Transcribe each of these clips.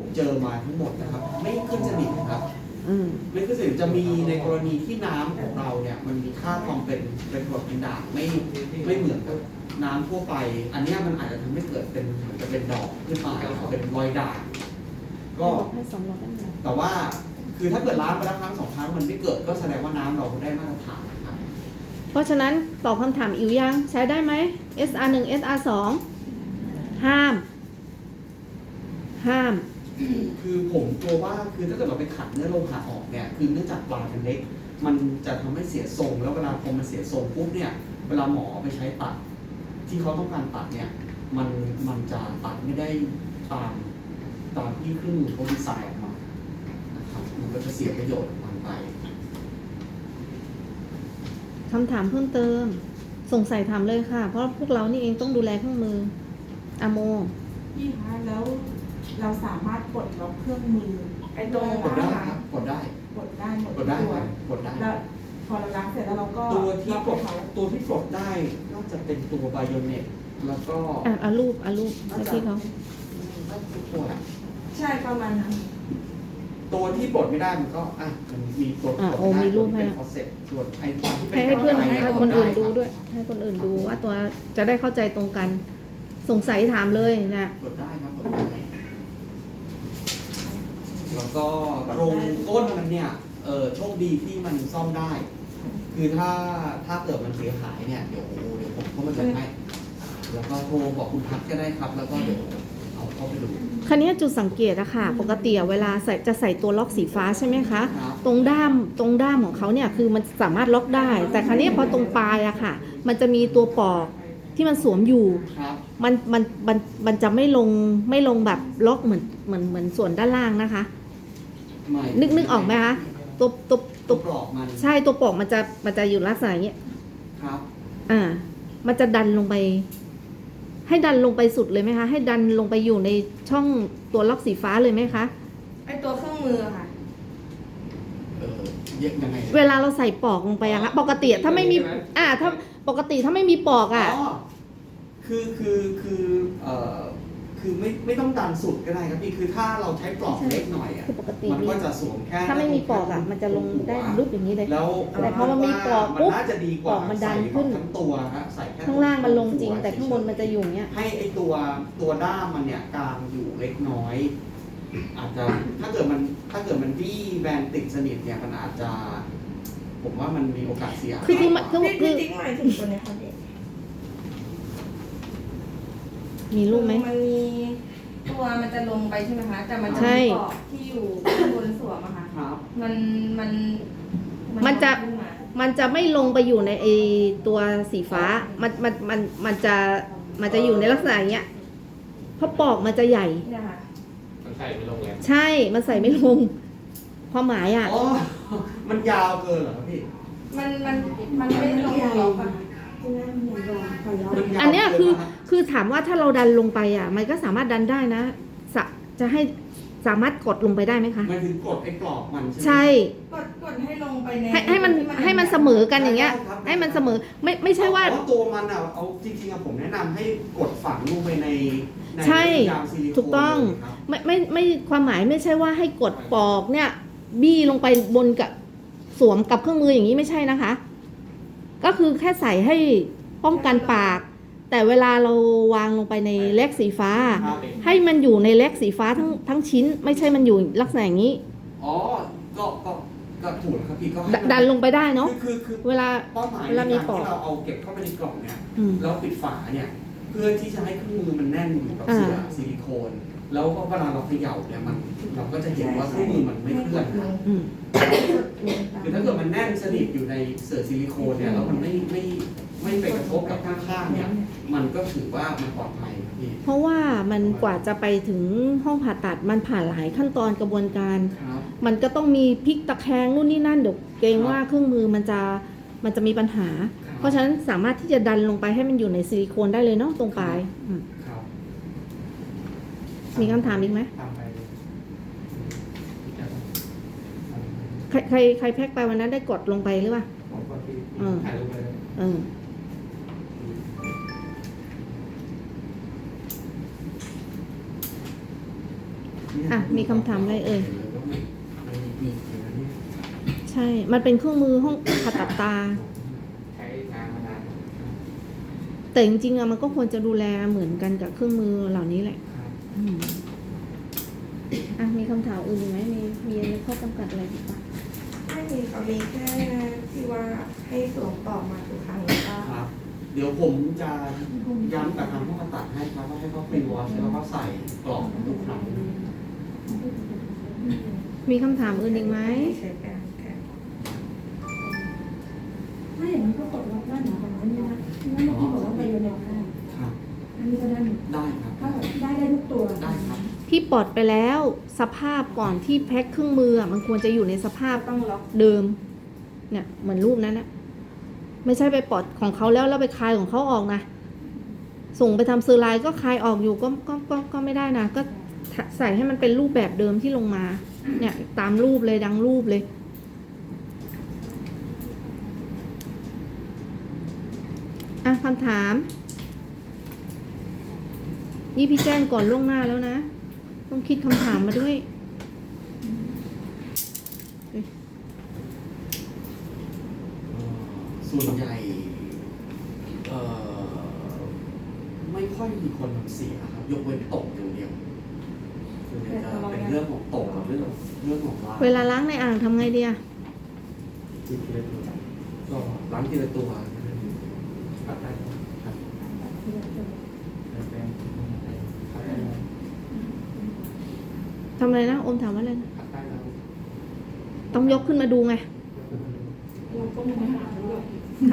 ผมเจอมาทั้งหมดนะครับ ไม่ขึ้นสนิทนะครับอืมไม่ขึ้นสนิทจะมีในกรณีที่น้ำของเราเนี่ย มันมีค่าความเป็นเป็นกรดเป็นด่างไม่ไม่เหมือนกับน้ำทั่วไป อันเนี้ยมันอาจจะทำให้เกิดเป็นเหมือนกับเป็นดอกขึ้นมาเป็นรอยด่างก็บอกให้สองร้อยได้ไหมแต่ว่าคือถ้าเกิดล้างไปแล้วครั้งสองครั้งมันไม่เกิดก็แสดงว่าน้ำเราได้มาตรฐานนะครับเพราะฉะนั้นตอบคำถามอิ๋วยังใช้ได้ไหม SR 1 SR 2 ห้าม ห้าม คือผมกลัวว่าคือถ้าเกิดเราไปขัดเนื้อโลหะออกเนี่ยคือเนื่องจากปลาเป็นเล็ก มันจะทำให้เสียทรง แล้วเวลาพอมันเสียทรงปุ๊บเนี่ยเวลาหมอไปใช้ตัด ที่เขาต้องการตัดเนี่ยมันมันจะตัดไม่ได้ตามตามที่เครื่องมือเขาดีไซน์ออกมานะครับมันก็จะเสียประโยชน์ของมันไปคำถามเพิ่มเติม สงสัยถามเลยค่ะ เพราะพวกเรานี่เองต้องดูแลเครื่องมืออะโมพี่คะแล้ว เราสามารถกดล็อกเครื่องมือไอ้ตรงกดได้ครับกดได้กดได้หมดกดได้ตัวครับกดได้ แล้วพอเราล้างเสร็จแล้วเราก็ตัวที่ล็อกกดเขาตัวที่กดได้นอกจากเป็นตัวไบโอเน็ตแล้วก็อะอารูปอารูปให้พี่เขาน่าจะทุกตัวแหละใช่ประมาณนั้นตัวที่ปลดไม่ได้มันก็อะมันมีตัวอะปลดโอ้ไม่ได้มีรูปตัวให้ที่เป็นแล้วคอเซ็ปส่วนไอ้ตัวที่เป็ให้ให้เพื่อนกาวให้ไคนอื่นดูรับด้วย ให้คนอื่นดูว่าตัวจะได้เข้าใจตรงกัน สงสัยถามเลยนะ กดได้ครับกดได้ แล้วก็ตรงก้นมันเนี่ยเออโชคดีที่มันซ่อมได้ คือถ้าถ้าเกิดมันเสียหายเนี่ยเดี๋ยวเดี๋ยวผมเข้ามาจัดให้แล้วก็โทรบอกคุณพัดก็ได้ครับ แล้วก็เดี๋ยวเอาเข้าไปดู คันนี้จุดสังเกตอะค่ะ ปกติอะเวลาใส่จะใส่ตัวล็อกสีฟ้าใช่ไหมคะ ครับ ตรงด้ามตรงด้ามของเขาเนี่ยคือมันสามารถล็อกได้ แต่ครั้นี้พอตรงปลายอะค่ะ มันจะมีตัวปอกที่มันสวมอยู่ ครับ มันมันมันมันจะไม่ลงไม่ลงแบบล็อกเหมือนเหมือนเหมือนส่วนด้านล่างนะคะไม่ นึกนึกออกไหมคะตัวตัวตัตัววปลอกมันใช่ตัวปอกมันจะมันจะอยู่ลักษณะอย่างเงี้ยครับ อ่า มันจะดันลงไป ให้ดันลงไปสุดเลยไหมคะ ให้ดันลงไปอยู่ในช่องตัวล็อกสีฟ้าเลยไหมคะไอ้ตัวเครื่องมือค่ะเออเยอะยังไงเวลาเราใส่ปอกลงไปอะคะปกติอะถ้าไม่มี อ่า ถ้าปกติถ้าไม่มีปอกอะคือคือคือเอ่อ คือไม่ไม่ต้องดันสุดก็ได้ครับพี่คือถ้าเราใช้ปลอกเล็กหน่อยอะคือปกติมันมีก็จะสวมแค่ถ้าไม่มีปอกอะมันจะลงได้รูปอย่างนี้เลยแล้วแต่พอมันมีปอกมันปุ๊บน่าจะดีกว่าปอกมันดันใส่ขึ้นทั้งตัวฮะใส่แค่ข้างล่างมันลงจริง แต่ข้างบนมันจะอยู่อย่างเงี้ยให้ไอตัวตัวด้ามมันเนี่ยกลางอยู่เล็กน้อย อาจจะถ้าเกิดมันถ้าเกิดมันวี่แบนติดสนิทเนี่ยมันอาจจะ ผมว่ามันมีโอกาสเสียคือคือมันคือพี่คืพี่อติ๊กหมายถึงตัวเนี้ยค่ะพี่ มีรูปไหม มันมีตัวมันจะลงไปใช่ไหมคะ แต่มันจะใช่ มีปลอกที่อยู่ข้างบนสวมอะค่ะ ครับมันมันมันจะ ขึ้มามันจะไม่ลงไปอยู่ในไอตัวสีฟ้า มันมันมันมันจะมันจะอยู่ในลักษณะอย่างเงี้ยเพราะปอกมันจะใหญ่ เนี่ยค่ะ มันใส่ไม่ลงแล้วใช่ มันใส่ไม่ลงความหมายอะ อ๋อมันยาวเกินเหรอครับพี่ มันมันมันไม่ลงล็อกอะค่ะมันยาวอันเนี้ยคือเกินไหมรับ คือถามว่าถ้าเราดันลงไปอะ มันก็สามารถดันได้นะสะจะให้สามารถกดลงไปได้ไหมคะ มันถึงกดไอ้กรอบมันใช่ไหมใช่ กดกดให้ลงไปในให้ให้มันที่ให้มันเสมอกันอย่างเงี้ยได้ครับให้มันเสมอไม่ไม่ใช่ว่า เพระตัวมันอะเอาจริงๆอะผมแนะนำให้กดฝังลงไปในในใช่ยางซิลิโคนถูกต้อง เลยครับ ไม่ไม่ไม่ความหมายไม่ใช่ว่าให้กดปอกเนี่ย บี้ลงไปบนกับสวมกับเครื่องมืออย่างนี้ไม่ใช่นะคะ ก็คือแค่ใส่ให้ป้องกันปาก แต่เวลาเราวางลงไปในเล็กสีฟ้าครับให้มันอยู่ในเล็กสีฟ้าทั้งทั้งชิ้น ไม่ใช่มันอยู่ลักษณะอย่างนี้ อ๋อ ก็ก็ก็ถูกแล้วครับพี่ก็ให้ดมันดันลงไปได้เนาะคือคือคือเวลา เป้าหมายเวลามีในปกาอรกที่เราเอาเก็บเข้าไปในกล่องเนี่ย อืมแล้วปิดฝาเนี่ย เพื่อที่จะให้เครื่องมือมันแน่นอยู่กับอ่าเสือซิลิโคน แล้วก็เวลาเราเขย่าเนี่ยมัน เราก็จะเห็นว่าเครื่องมือมันไม่เคลื่อนนะอืมคือถ้าเกิดมันแน่นสนิทอยู่ในเสือซิลิโคนเนี่ยแล้วมันไม่ไม่ ไม่ไปกระทบกับข้างๆเนี่ยมันก็ถือว่ามันปลอดภัยครับพี่เพราะว่ามันกว่าจะไปถึงห้องผ่าตัดมันผ่านหลายขั้นตอนกระบวนการ ครับ มันก็ต้องมีพลิกตะแคงนู่นนี่นั่นเดี๋ยวเกรงว่าเครื่องมือมันจะมันจะมีปัญหา ครับ เพราะฉะนั้นสามารถที่จะดันลงไปให้มันอยู่ในซิลิโคนได้เลยเนาะตรงปลายอืมครับมีคำถามอีกไหมตามไปเลยใครใครใครแพ็กไปวันนั้นได้กดลงไปหรือเปล่า ผมก็ที่อืมถ่ายรูปไปเลย เออ อะ มีคำถามอะไรเอ่ยแล้วมันมันมีอีกนะเนี่ย ใช่ มันเป็นเครื่องมือห้องผ่าตัดตาใช้งานมานานแต่จริงๆอะมันก็ควรจะดูแลเหมือนกันกับเครื่องมือเหล่านี้แหละครับอืมอะ มีคำถามอื่นอีกไหมมี มีข้อจำกัดอะไรอีกปะไม่มีเขามีแค่ที่ว่าให้สวมต่อมาทุกครั้งแล้วก็ครับ เดี๋ยวผมจะย้ำกับทางผู้ตัดให้ครับว่าให้เขาฟรีวอชแล้วก็ใส่กล่องทุกครั้ง มีคำถามอื่นอีกไหมใช้แป้งแค่ถ้าอย่างนี้ก็กดล็อกได้เหมือนกันนะเนี่ยนะนั่นเมื่อกี้บอกว่าไปโยนล็อกได้ครับ อันนี้ก็ได้เหมือนกันได้ครับถ้าแบบได้ได้ทุกตัวได้ครับพี่ปลดไปแล้วสภาพก่อนที่แพ็คเครื่องมืออะมันควรจะอยู่ในสภาพต้องล็อกเดิม เนี่ยเหมือนรูปนั้นนะไม่ใช่ไปปลดของเขาแล้วแล้วไปคลายของเขาออกนะส่งไปทำซื้อไลน์ก็คลายออกอยู่ก็ก็ก็ก็ไม่ได้นะ ก็ใส่ให้มันเป็นรูปแบบเดิมที่ลงมา เนี่ยตามรูปเลยดังรูปเลย อะคำถาม นี่พี่แจ้งก่อนล่วงหน้าแล้วนะ ต้องคิดคำถามมาด้วยส่วนใหญ่เอ่อไม่ค่อยมีคนเสียครับ ยกเว้นตกอย่างเดียว เป็นเรื่องของตกกับเรื่องเรื่องของร้านเวลาล้างในอ่างทำไงดีอะจิตเล็กก็ล้างทีละตัวปัดได้ครับแป้งปัดได้ทำอะไรนะโอมถามว่าอะไรนะปัดได้แล้วต้องยกขึ้นมาดูไง เราก้มไปหาเครื่องมือ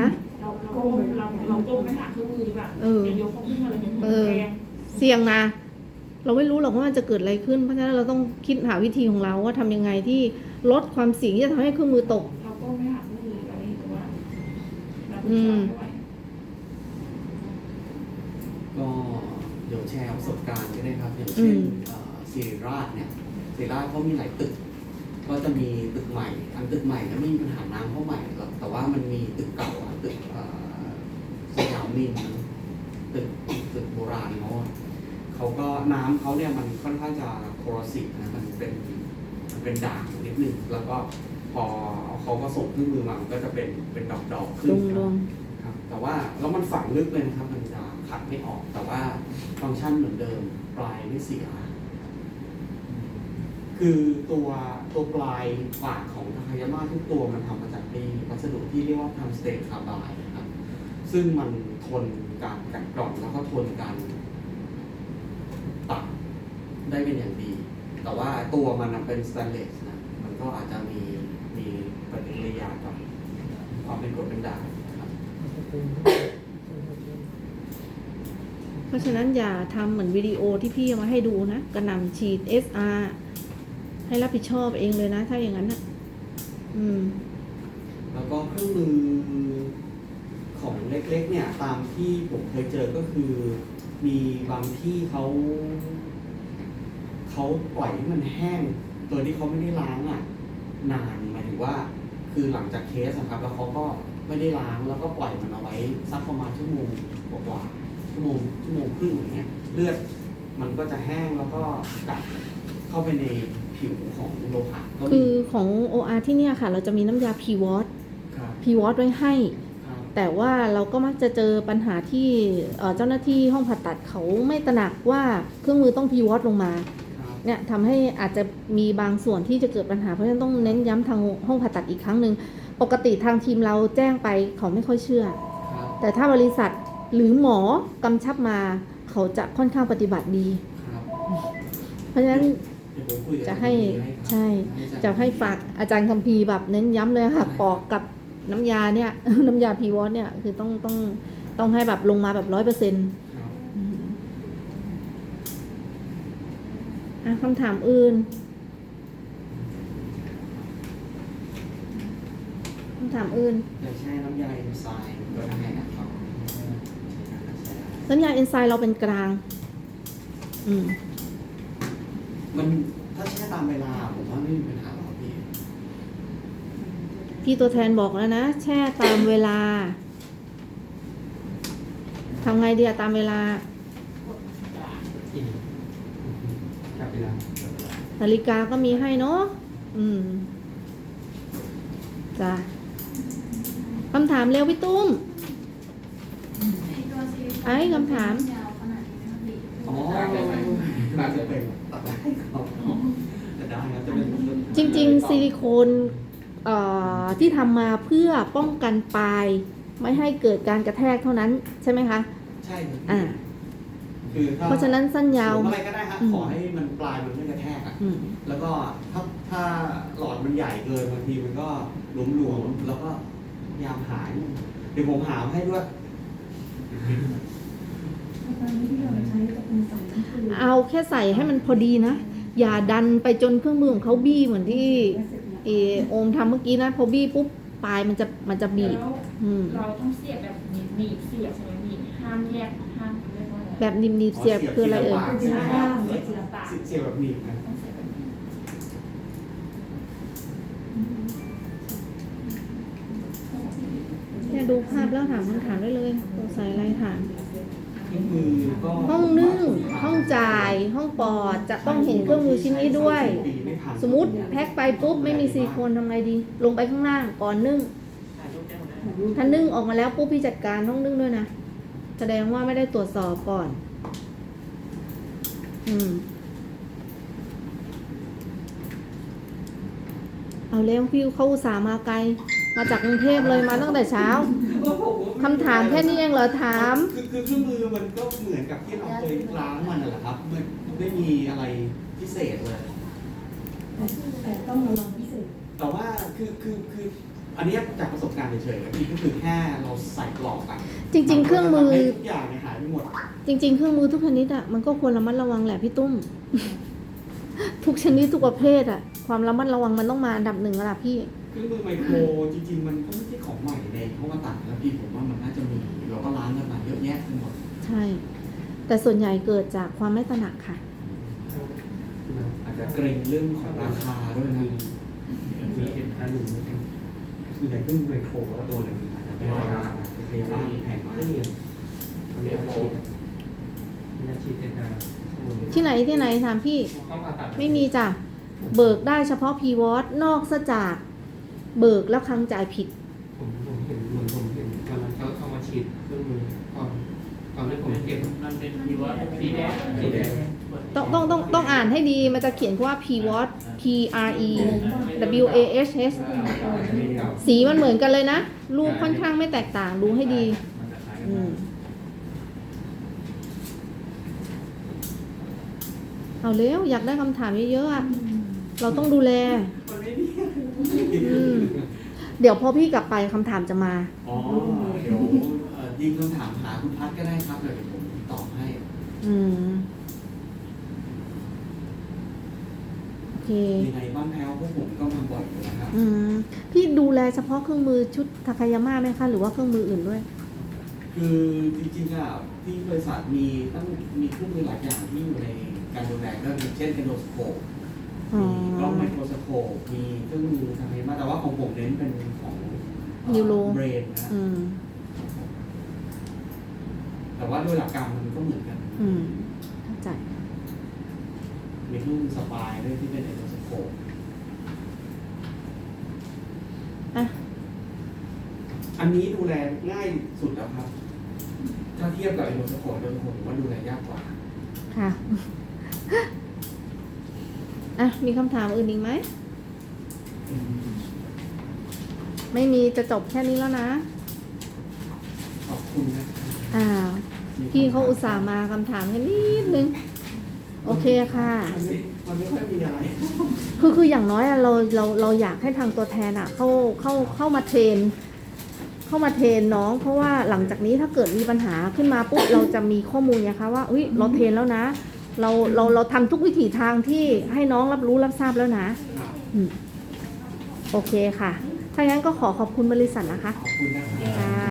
ฮะ เราเราก้มเราเราก้มไปหาเครื่องมือดีกว่าเออดี๋ยวยกเขาขึ้นมาเลยเป็นเออแรงเสี่ยงนะ เราไม่รู้หรอกว่ามันจะเกิดอะไรขึ้น เพราะฉะนั้นเราต้องคิดหาวิธีของเราว่าทำยังไงที่ลดความเสี่ยงที่จะทำให้เครื่องมือตกเราก้มไปหาเครื่องมืออะไรแต่ว่าเราอืไม่มไหวก็เดี๋ยวแชร์ประสบการณ์ก็ได้ครับ อย่างเช่นเอ่อศิริราชเนี่ยศิริราชเขามีหลายตึก ก็จะมีตึกใหม่ทางตึกใหม่เนี่ยไม่มีปัญหาน้ำเข้าใหม่หรอกแต่ว่ามันมีตึกเก่าอะตึกเอ่อสยามมินตึกตึกโบราณเขาอะเขาก็ น้ำเขาเนี่ยมันค่อนข้างจะโครสิฟนะมันเป็นมันเป็นด่างนิดนึงแล้วก็พอเขาก็ส่งเครื่องมือมามันก็จะเป็นเป็นดอกดอกๆขึ้ลนงคลรับงครับ แต่ว่าแล้วมันฝังลึกเลยนะครับ มันจะขัดไม่ออก แต่ว่าฟังก์ชันเหมือนเดิม ปลายไม่เสีย คือตัวตัวปลายปากของทาคายาม่าทุกตัวมันทำมาจากดีวัสดุที่เรียกว่าทำสเตนคาร์บายนะครับ ซึ่งมันทนการกัดกร่อนแล้วก็ทนการตัด ได้เป็นอย่างดี แต่ว่าตัวมันน่ะเป็นสแตนเลสนะ มันก็อาจจะมีมีปฏิกิริยากับความเป็นกรดเป็นด่างนะครับ เพราะฉะนั้นอย่าทำเหมือนวิดีโอที่พี่เอามาให้ดูนะกระหน่ำฉีด SR ให้รับผิดชอบเองเลยนะ ถ้าอย่างนั้นนะอืม แล้วก็เครื่องมือของเล็กๆ เนี่ย ตามที่ผมเคยเจอก็คือ มีบางที่เขา เขาปล่อยให้มันแห้ง โดยที่เขาไม่ได้ล้างอะนานหมายถึงว่า คือหลังจากเคสนะครับ แล้วเขาก็ไม่ได้ล้างแล้วก็ปล่อยมันเอาไว้สักประมาณชั่วโมงกว่าๆชั่วโมงชั่วโมงครึ่งอย่างเงี้ยเลือดมันก็จะแห้งแล้วก็กัดเข้าไปในผิวของโลหะก็มีคือของ OR ที่เนี่ยค่ะ เราจะมีน้ำยา p w a t ครับ p w a t ไว้ให้ ครับแต่ว่าเราก็มักจะเจอปัญหาที่เอ่อเจ้าหน้าที่ห้องผ่าตัดเขาไม่ตระหนักว่าเครื่องมือต้อง p w a t ลงมาครับ เนี่ยทำให้อาจจะมีบางส่วนที่จะเกิดปัญหา เพราะฉะนั้นต้องเน้นย้ำทางห้องผ่าตัดอีกครั้งหนึ่งปกติทางทีมเราแจ้งไปเขาไม่ค่อยเชื่อครับแต่ถ้าบริษัทหรือหมอกำชับมาเขาจะค่อนข้างปฏิบัติดีครับเพราะฉะนั้นเดี๋ยวผมคุยกับจะให้อาจารย์ครับใช่อาารย์จะให้ฝากอาจารย์คัมภีร์แบบเน้นย้ำเลยค่ะปอกกับน้ำยาเนี่ยน้ำยาพีวอตเนี่ยคือต้องต้องต้องให้แบบลงมาแบบร้อยเปอร์เซ็นต์ ครับคำถามอื่นคำถามอื่นจะใช้น้ำยาเอนไซม์ก็ได้นะครับน้ำยาเอนไซม์เราเป็นกลาง อืม มันถ้าใช้ตามเวลาผมว่าไม่มีปัญหาหรอกพี่ พี่ตัวแทนบอกแล้วนะ แช่ตามเวลาทำไงเดียตามเวลา กิ นจับเวลานาฬิกาก็มีให้เนาะอืมจ้ะคำถามเร็วพี่ตุ้ม ไอ้คำถาม อ๋อน่าจะเป็นตัดได้ครับแต่ได้ครับจะเป็นจริง ๆ ซิลิโคนเอ่อที่ทำมาเพื่อป้องกันปลาย ไม่ให้เกิดการกระแทกเท่านั้นใช่ไหมคะ ใช่ครับอ่า คือถ้าเพราะฉะนั้นสั้นยาวผมอะไรก็ได้ฮะอืมขอให้มันปลายมันไม่กระแทกอะอืม แล้วก็ถ้าถ้าหลอดมันใหญ่เกินบางทีมันก็หลวมๆแล้วก็พยายามหายเดี๋ยวผมหาให้ด้วย ตอนนี้ที่เราใช้จะเป็นสายน้ำคือเอาแค่ใส่ให้มันพอดีนะ อย่าดันไปจนเครื่องมือของเขาบี้เหมือนที่เออโอมทำเมื่อกี้นะ พอบี้ปุ๊บปลายมันจะมันจะบีบ แล้วอืม เราต้องเสียบแบบหนีบหนีบเสียบใช่ไหมหนีบห้ามแยกห้ามเรียกว่าอะไร แบบนิมนิบเสียบคืออะไรเอ่ยเสียบทีลปะเสียบแบบหนีบนะเนี่ยดูภาพแล้วถามคำถามได้เลยสงสัยอะไรถามห้องนึ่งห้องจ่าย ห้องปอดจะต้องเห็นเครื่องมือชิ้นนี้ด้วย สมมติแพ็คไปปุ๊บไม่มีซิลิโคนทำไงดี ลงไปข้างล่างก่อนนึ่งถ่ายรูปได้หมดนะถ้านึ่งออกมาแล้วปุ๊บพี่จัดการห้องนึ่งด้วยนะ แสดงว่าไม่ได้ตรวจสอบก่อน อืม เอาเร็วพี่เขาอุตส่าห์มาไกล มาจากกรุงเทพเลยมาตั้งแต่เช้า คำถามแค่นี้เองเหรอถาม คือคือเครื่องมือมันก็เหมือนกับที่เราเคยล้างมันนั่นแหละครับมันไม่มีอะไรพิเศษเลย แต่ต้องระวังพิเศษ แต่ว่าคือคือคืออันเนี้ยจากประสบการณ์เฉยๆครับพี่ก็คือแค่เราใส่กร จริง ๆ เครื่องมือนก็จะทำให้ทุกอย่างเนี่ยหายไปหมด จริง ๆ เครื่องมือทุกชนิดอะมันก็ควรระมัดระวังแหละพี่ตุ้ม ทุกชนิดทุกประเภทอะความระมัดระวังมันต้องมาอันดับหนึ่งแล้วล่ะพี่ เครื่องมือไมโครจริง ๆ มันก็ไม่ใช่ของใหม่ในเพราะว่าตัดแล้วพี่ผมว่ามันน่าจะมีเราก็ล้างกันมาเยอะแยะไปหมดใช่ แต่ส่วนใหญ่เกิดจากความไม่ตระหนักค่ะ อาจจะเกรงเรื่องของราคาด้วยนะมีเห็นอันหนึ่งคือในเครื่องมือไมโครก็ตัวหนึ่งอาจจะ เป็นราคาพยาบาลแพงมากไม่มีมันมีอาชีพมีอาชีพเป็นการที่ไหนที่ไหนถามพี่เข้ามาตัดไม่มีจ้ะ เบิกได้เฉพาะพีวอตนอกซะจาก เบิกแล้วครั้งจ่ายผิด ผมผมเห็นเหมือนผมเห็นวันนั้นเขาเข้ามาฉีดเครื่องมือตอนตอนที่ผมเก็บมันเป็นพีวอตสีแดงสีแดง ต้องต้องต้องต้องอ่านให้ดีมันจะเขียนว่า P w a t P R E W A H H สีมันเหมือนกันเลยนะ รูปค่อนข้างไม่แตกต่างดูให้ดีมันจะคล้ายกันอืมามกเอาเร็วอยากได้คำถามเยอะๆอะเราต้องดูแลมันไม่มีอืมเดี๋ยวพอพี่กลับไปคำถามจะมา อ๋อ เดี๋ยวเอ่อยิงคำถามหาคุณพัดก็ได้ครับเดี๋ยวผมตอบให้ อืม โอ เคยังไงบ้านแพ้วพวกผมก็มาบ่อยอยู่นะครับอืม พี่ดูแลเฉพาะเครื่องมือชุดทาคายาม่าไหมคะ หรือว่าเครื่องมืออื่นด้วย คือจริงๆอะที่บริษัทมีตั้งมีเครื่องมือหลายอย่างที่อยู่ในการดูแลก็มีเช่นเอนโดสโคปอ๋อ มีกล้องไมโครสโคปมีเครื่องมือทางนี้มาแต่ว่าของผมเน้นเป็นของนิวโร เบรนนะอืม แต่ว่าโดยหลักการมันก็เหมือนกัน อืมเข้าใจ มีเครื่องมือสปายด้วยที่เป็นเอนโดสโคปอะ อันนี้ดูแลง่ายสุดแล้วครับ ถ้าเทียบกับเอนโดสโคปเอนโดสโคปผมว่าดูแลยากกว่า ค่ะ อะ มีคำถามอื่นอีกไหม ไม่มีจะจบแค่นี้แล้วนะ ขอบคุณนะอ่า พี่เขาอุตส่าห์มาคำถามแค่นิดนึง โอเคค่ะมันไม่มันไม่ค่อยมีอะไรคือคืออย่างน้อยอะเราเราเราอยากให้ทางตัวแทนอะเข้าเข้าเข้ามาเทรน เข้ามาเทรนน้อง เพราะว่าหลังจากนี้ถ้าเกิดมีปัญหาขึ้นมาปุ๊บเราจะมีข้อมูลไงคะว่าอุ้ยเราเทรนแล้วนะ เราเราเราทำทุกวิถีทางที่ให้น้องรับรู้รับทราบแล้วนะอืมโอเคค่ะ ถ้างั้นก็ขอขอบคุณบริษัทนะคะ ขอบคุณนะครับค่ะ